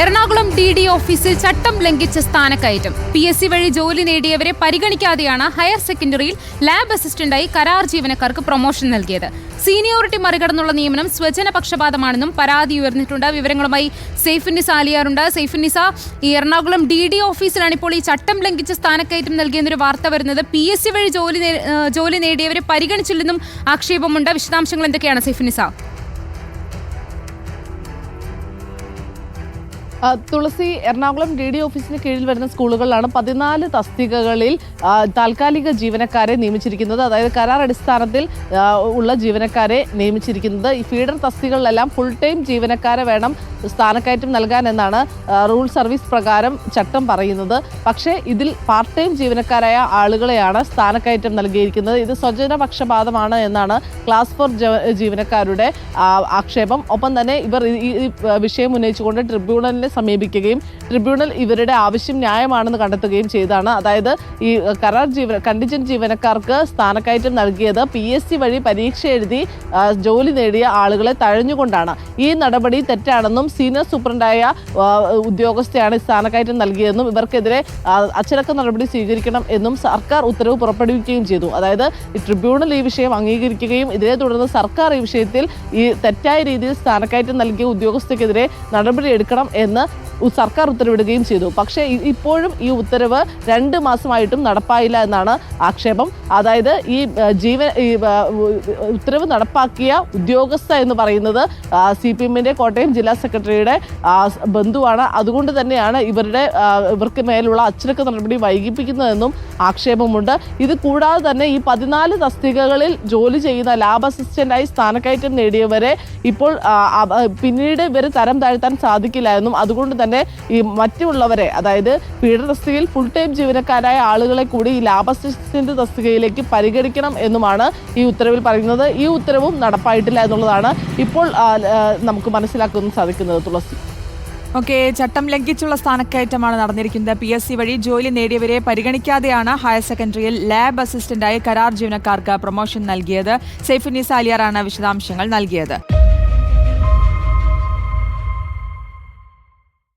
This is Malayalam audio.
എറണാകുളം ഡി ഡി ഓഫീസിൽ ചട്ടം ലംഘിച്ച സ്ഥാനക്കയറ്റം. പി എസ് സി വഴി ജോലി നേടിയവരെ പരിഗണിക്കാതെയാണ് ഹയർ സെക്കൻഡറിയിൽ ലാബ് അസിസ്റ്റന്റായി കരാർ ജീവനക്കാർക്ക് പ്രൊമോഷൻ നൽകിയത്. സീനിയോറിറ്റി മറികടന്നുള്ള നിയമനം സ്വജന പക്ഷപാതമാണെന്നും പരാതി ഉയർന്നിട്ടുണ്ട്. വിവരങ്ങളുമായി സൈഫുന്നിസ അലിയാറുണ്ട്. സൈഫുന്നിസ ഈ എറണാകുളം ഡി ഡി ഓഫീസിലാണ് ഇപ്പോൾ ഈ ചട്ടം ലംഘിച്ച സ്ഥാനക്കയറ്റം നൽകിയെന്നൊരു വാർത്ത വരുന്നത്. പി എസ് സി വഴി ജോലി ജോലി നേടിയവരെ പരിഗണിച്ചില്ലെന്നും ആക്ഷേപമുണ്ട്. വിശദാംശങ്ങൾ എന്തൊക്കെയാണ് സൈഫുന്നിസ ആ, തുളസി എറണാകുളം ഡി ഡി ഓഫീസിന് കീഴിൽ വരുന്ന സ്കൂളുകളിലാണ് പതിനാല് തസ്തികകളിൽ താൽക്കാലിക ജീവനക്കാരെ നിയമിച്ചിരിക്കുന്നത്. അതായത് കരാർ അടിസ്ഥാനത്തിൽ ഉള്ള ജീവനക്കാരെ നിയമിച്ചിരിക്കുന്നത്. ഈ ഫീഡർ തസ്തികകളിലെല്ലാം ഫുൾ ടൈം ജീവനക്കാരെ വേണം സ്ഥാനക്കയറ്റം നൽകാൻ എന്നാണ് റൂൾ സർവീസ് പ്രകാരം ചട്ടം പറയുന്നത്. പക്ഷേ ഇതിൽ പാർട്ട് ടൈം ജീവനക്കാരായ ആളുകളെയാണ് സ്ഥാനക്കയറ്റം നൽകിയിരിക്കുന്നത്. ഇത് സ്വജനപക്ഷപാതമാണ് എന്നാണ് ക്ലാസ് ഫോർ ജീവനക്കാരുടെ ആക്ഷേപം. ഒപ്പം തന്നെ ഇവർ ഈ വിഷയം ഉന്നയിച്ചുകൊണ്ട് ട്രിബ്യൂണലിനെ സമീപിക്കുകയും ട്രിബ്യൂണൽ ഇവരുടെ ആവശ്യം ന്യായമാണെന്ന് കണ്ടെത്തുകയും ചെയ്താണ് അതായത് ഈ കരാർ ജീവന കണ്ടിജന്റ് ജീവനക്കാർക്ക് സ്ഥാനക്കയറ്റം നൽകിയത് പി എസ് സി വഴി പരീക്ഷ എഴുതി ജോലി നേടിയ ആളുകളെ തഴഞ്ഞുകൊണ്ടാണ്. ഈ നടപടി തെറ്റാണെന്നും സീനിയർ സൂപ്രണ്ടായ ഉദ്യോഗസ്ഥയാണ് സ്ഥാനക്കയറ്റം നൽകിയതെന്നും ഇവർക്കെതിരെ അച്ചടക്ക നടപടി സ്വീകരിക്കണം എന്നും സർക്കാർ ഉത്തരവ് പുറപ്പെടുവിക്കുകയും ചെയ്തു. അതായത് ട്രിബ്യൂണൽ ഈ വിഷയം അംഗീകരിക്കുകയും ഇതിനെ തുടർന്ന് സർക്കാർ ഈ വിഷയത്തിൽ ഈ തെറ്റായ രീതിയിൽ സ്ഥാനക്കയറ്റം നൽകിയ ഉദ്യോഗസ്ഥർക്കെതിരെ നടപടി എടുക്കണം എന്ന് olacak. സർക്കാർ ഉത്തരവിടുകയും ചെയ്തു. പക്ഷേ ഇപ്പോഴും ഈ ഉത്തരവ് രണ്ട് മാസമായിട്ടും നടപ്പായില്ല എന്നാണ് ആക്ഷേപം. അതായത് ഈ ജീവൻ ഈ ഉത്തരവ് നടപ്പാക്കിയ ഉദ്യോഗസ്ഥ എന്ന് പറയുന്നത് സി പി എമ്മിന്റെ കോട്ടയം ജില്ലാ സെക്രട്ടറിയുടെ ബന്ധുവാണ്. അതുകൊണ്ട് തന്നെയാണ് ഇവരുടെ ഇവർക്ക് മേലുള്ള അച്ചടക്ക നടപടി വൈകിപ്പിക്കുന്നതെന്നും ആക്ഷേപമുണ്ട്. ഇത് കൂടാതെ തന്നെ ഈ പതിനാല് തസ്തികകളിൽ ജോലി ചെയ്യുന്ന ലാബ് അസിസ്റ്റന്റായി സ്ഥാനക്കയറ്റം നേടിയവരെ ഇപ്പോൾ പിന്നീട് ഇവർ തരം താഴ്ത്താൻ സാധിക്കില്ല എന്നും അതുകൊണ്ട് തന്നെ ഈ മറ്റുള്ളവരെ അതായത് പീഡന തസ്തികയിൽ ഫുൾ ടൈം ജീവനക്കാരായ ആളുകളെ കൂടി ഈ ലാബ് അസിസ്റ്റന്റ് തസ്തികയിലേക്ക് പരിഗണിക്കണം എന്നുമാണ് ഈ ഉത്തരവിൽ പറയുന്നത്. ഈ ഉത്തരവും നടപ്പായിട്ടില്ല എന്നുള്ളതാണ് ഇപ്പോൾ നമുക്ക് മനസ്സിലാക്കുന്ന സാധിക്കുന്നത് തുളസി. ഓക്കെ ചട്ടം ലംഘിച്ചുള്ള സ്ഥാനക്കയറ്റമാണ് നടന്നിരിക്കുന്നത്. പി എസ് സി വഴി ജോലി നേടിയവരെ പരിഗണിക്കാതെയാണ് ഹയർ സെക്കൻഡറിയിൽ ലാബ് അസിസ്റ്റന്റായി കരാർ ജീവനക്കാർക്ക് പ്രൊമോഷൻ നൽകിയത്. സൈഫുനിസ ആലിയാറാണ് വിശദാംശങ്ങൾ നൽകിയത്.